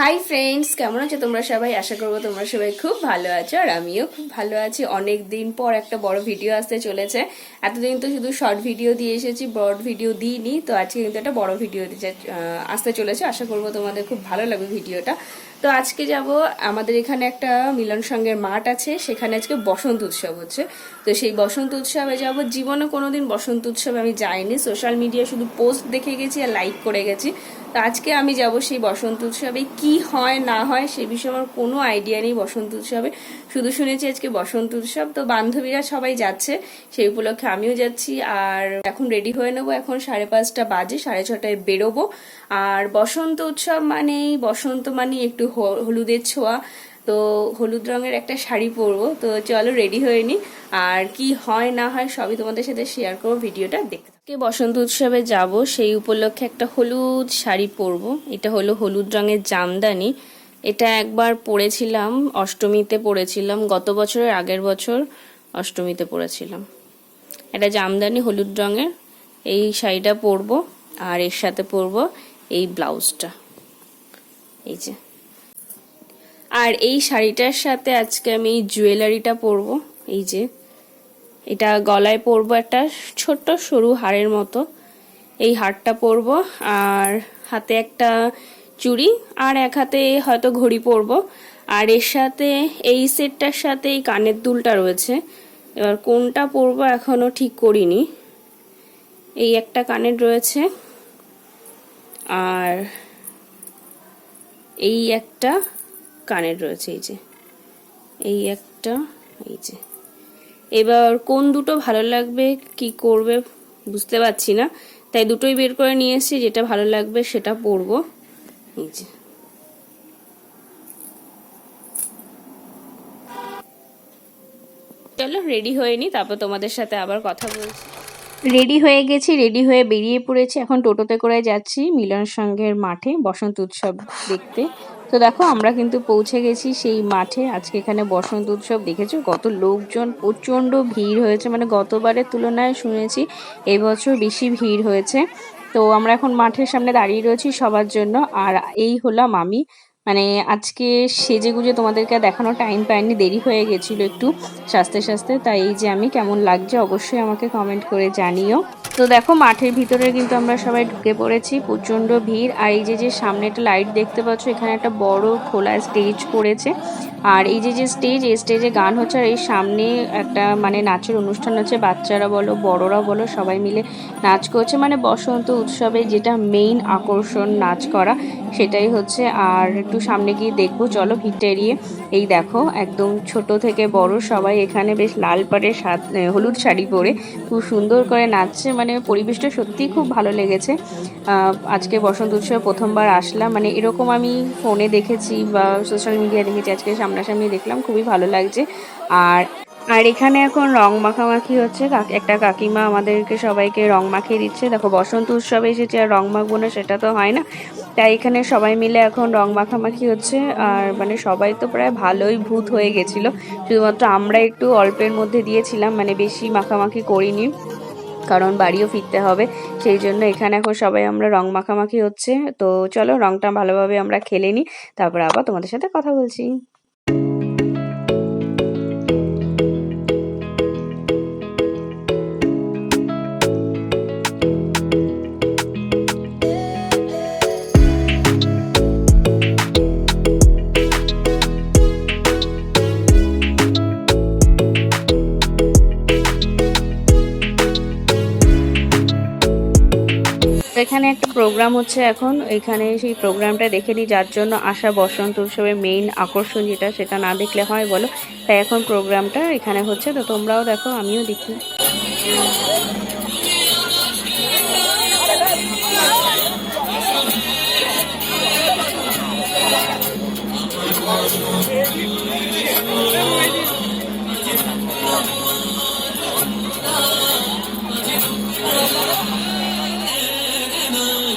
Hi friends কেমন আছো তোমরা সবাই? আশা করব তোমরা সবাই খুব ভালো আছো আর আমিও খুব ভালো আছি। অনেক দিন পর একটা বড় ভিডিও আসতে চলেছে। এতদিন তো শুধু শর্ট ভিডিও দিয়ে এসেছি বড় ভিডিও দিইনি। তো আজকে কিন্তু একটা বড় ভিডিও আসতে চলেছে। আশা করব তোমাদের খুব ভালো লাগবে ভিডিওটা তো আজকে যাব, আমাদের এখানে একটা মিলন সঙ্গের মাঠ আছে। সেখানে আজকে বসন্ত উৎসব হচ্ছে। তো সেই বসন্ত উৎসবে যাব। জীবনে কোনোদিন বসন্ত উৎসবে আমি যাইনি। সোশ্যাল মিডিয়া শুধু পোস্ট দেখে গেছি আর লাইক করে গেছি। তো আজকে আমি যাব সেই বসন্ত উৎসবে। কি হয়, না হয় সে বিষয়ে আমার কোনো আইডিয়া নেই বসন্ত উৎসবে। শুধু শুনেছি আজকে বসন্ত উৎসব। তো বান্ধবীরা সবাই যাচ্ছে সেই উপলক্ষে আমিও যাচ্ছি। আর এখন রেডি হয়ে নেব। এখন সাড়ে পাঁচটা বাজে, সাড়ে ছটায় বেরোবো। আর বসন্ত উৎসব মানেই, বসন্ত মানে একটু হলুদের ছোঁয়া। তো হলুদ রঙের একটা শাড়ি পরবো। তো চলো রেডি হয়ে নি। আর কি হয়, না হয় সবই তোমাদের সাথে শেয়ার করব ভিডিওটা দেখতে। কে বসন্ত উৎসবে যাব, সেই উপলক্ষে একটা হলুদ শাড়ি পরবো। এটা হলো হলুদ রঙের জামদানি। এটা একবার পরেছিলাম, অষ্টমীতে পরেছিলাম, গত বছরের আগের বছর অষ্টমীতে পরেছিলাম। এটা জামদানি হলুদ রঙের। এই শাড়িটা পরবো আর এর সাথে পরবো এই ব্লাউজটা। এই যে। আর এই শাড়িটার সাথে আজকে আমি জুয়েলারিটা পরবো। এই যে, এটা গলায় পরবো একটা ছোট্ট সরু হাড়ের মতো। এই হারটা পরবো আর হাতে একটা চুড়ি আর এক হাতে হয়তো ঘড়ি পরবো। আর এর সাথে এই সেটটার সাথে এই কানের দুলটা রয়েছে। এবার কোনটা পরবো এখনও ঠিক করিনি। এই একটা কানের রয়েছে। আর এই একটা কানের রয়েছে, এই যে। এই একটা, এই যে। এবার কোন দুটো ভালো লাগবে, কি করবে বুঝতে পারছি না। তাই দুটোই বের করে নিয়ে এসেছি যেটা ভালো লাগবে সেটা পরবো। এই যে। চলো রেডি হয়ে নি, তারপর তোমাদের সাথে আবার কথা বলছি। রেডি হয়ে গেছি রেডি হয়ে বেরিয়ে পড়েছি। এখন টোটোতে করে যাচ্ছি মিলন সংঘের মাঠে বসন্ত উৎসব দেখতে। তো দেখো, আমরা কিন্তু পৌঁছে গেছি সেই মাঠে। আজকে এখানে বসন্ত উৎসব, দেখেছ? কত লোকজন, প্রচণ্ড ভিড় হয়েছে। মানে গতবারের তুলনায় শুনেছি এবছর বেশি ভিড় হয়েছে। তো আমরা এখন মাঠের সামনে দাঁড়িয়ে রয়েছি সবার জন্য। আর এই হলাম আমি। মানে আজকে সেজে গুজে তোমাদেরকে আর দেখানোর টাইম পাইনি, দেরি হয়ে গেছিল একটু সাজতে সাজতে তাই এই যে আমি, কেমন লাগছে অবশ্যই আমাকে কমেন্ট করে জানিও। তো দেখো, মাঠের ভিতরে কিন্তু আমরা সবাই ঢুকে পড়েছি, প্রচণ্ড ভিড়। আর এই যে যে সামনে একটা লাইট দেখতে পাচ্ছ, এখানে একটা বড় খোলা স্টেজ করেছে আর এই যে যে স্টেজ এই স্টেজে গান হচ্ছে, আর এই সামনে একটা মানে নাচের অনুষ্ঠান হচ্ছে, বাচ্চারা বলো, বড়রা বলো, সবাই মিলে নাচ করছে। মানে বসন্ত উৎসবে যেটা মেইন আকর্ষণ নাচ করা, সেটাই হচ্ছে। আর একটু সামনে গিয়ে দেখব, চলো ভিড়টা এড়িয়ে। এই দেখো, একদম ছোট থেকে বড় সবাই এখানে বেশ লাল পাড়ে হলুদ শাড়ি পরে খুব সুন্দর করে নাচছে। মানে পরিবেশটা সত্যিই খুব ভালো লেগেছে। আজকে বসন্ত উৎসবে প্রথমবার আসলাম। মানে এরকম আমি ফোনে দেখেছি বা সোশ্যাল মিডিয়া দেখেছি, আজকে সামনাসামনি দেখলাম, খুবই ভালো লাগছে। আর আর এখানে এখন রং মাখামাখি হচ্ছে। একটা কাকিমা আমাদেরকে সবাইকে রং মাখিয়ে দিচ্ছে। দেখো, বসন্ত উৎসবে এসেছে আর রং মাখবো না, সেটা তো হয় না। তাই এখানে সবাই মিলে এখন রং মাখামাখি হচ্ছে। আর মানে সবাই তো প্রায় ভালোই ভূত হয়ে গেছিল। শুধুমাত্র আমরা একটু অল্পের মধ্যে দিয়েছিলাম মানে বেশি মাখামাখি করিনি। কারণ বাড়িও ফিরতে হবে। সেই জন্য এখানে এখন সবাই আমরা রং মাখামাখি হচ্ছে। তো চলো রংটা ভালোভাবে আমরা খেলে নিই। তারপর আবার তোমাদের সাথে কথা বলছি। এখানে একটা প্রোগ্রাম হচ্ছে এখন। এখানে সেই প্রোগ্রামটা দেখে নিই যার জন্য আশা বসন্ত উৎসবের মেইন আকর্ষণ যেটা, সেটা না দেখলে হয় বলো? তাই এখন প্রোগ্রামটা এখানে হচ্ছে। তো তোমরাও দেখো, আমিও দেখি।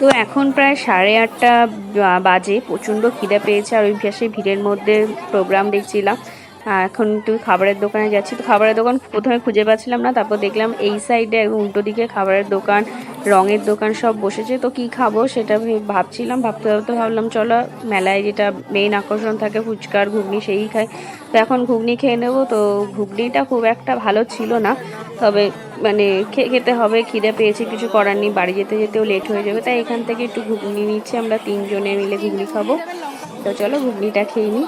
তো এখন প্রায় সাড়ে আটটা বাজে। প্রচণ্ড খিদে পেয়েছে আর ওই পাশে ভিড়ের মধ্যে প্রোগ্রাম দেখছিলাম। এখন একটু খাবারের দোকানে যাচ্ছি। তো খাবারের দোকান প্রথমে খুঁজে পাচ্ছিলাম না। তারপর দেখলাম এই সাইডে উল্টো দিকে খাবারের দোকান। রঙের দোকান সব বসেছে, তো কি খাব সেটা ভাবছিলাম, ভাবতে ভাবতে ভাবলাম, চলো মেলায় যেটা মেইন আকর্ষণ থাকে ফুচকার ঘুগনি সেই খাই। তো এখন ঘুগনি খেয়ে নেব, তো ঘুগনিটা খুব একটা ভালো ছিল না, তবে মানে খেতে হবে, খিদে পেয়েছে, কিছু করার নেই, বাড়ি যেতে যেতেও লেট হয়ে যাবে, তাই এখান থেকে একটু ঘুগনি নিচ্ছি, আমরা তিনজনে মিলে ঘুগনি খাব। তো চলো ঘুগনিটা খেয়ে নিই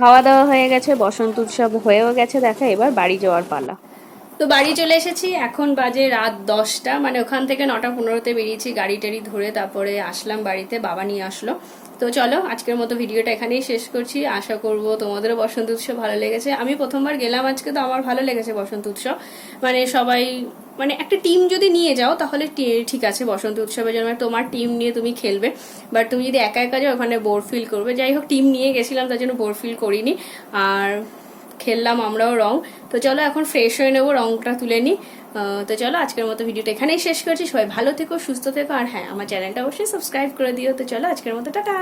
খাওয়া দাওয়া হয়ে গেছে বসন্ত উৎসব হয়েও গেছে দেখা এবার বাড়ি যাওয়ার পালা। তো বাড়ি চলে এসেছি, এখন বাজে রাত দশটা মানে ওখান থেকে নটা পনেরোতে বেরিয়েছি গাড়ি টাড়ি ধরে তারপরে আসলাম বাড়িতে, বাবা নিয়ে আসলো। তো চলো, আজকের মতো ভিডিওটা এখানেই শেষ করছি, আশা করব তোমাদেরও বসন্ত উৎসব ভালো লেগেছে। আমি প্রথমবার গেলাম আজকে, তো আমার ভালো লেগেছে বসন্ত উৎসব। মানে সবাই মানে একটা টিম যদি নিয়ে যাও, তাহলে ঠিক আছে, বসন্ত উৎসবের জন্য তোমার টিম নিয়ে তুমি খেলবে। বাট তুমি যদি একা একা যাও, ওখানে বোর ফিল করবে। যাই হোক, টিম নিয়ে গেছিলাম, তার জন্য বোর ফিল করিনি। আর খেললাম আমরাও রং। তো চলো এখন ফ্রেশ হয়ে নেব, রংটা তুলে নিই তো চলো আজকের মতো ভিডিওটা এখানেই শেষ করছি। সবাই ভালো থেকো, সুস্থ থেকো। আর হ্যাঁ আমার চ্যানেলটা অবশ্যই সাবস্ক্রাইব করে দিও। তো চলো আজকের মতো, টাটা!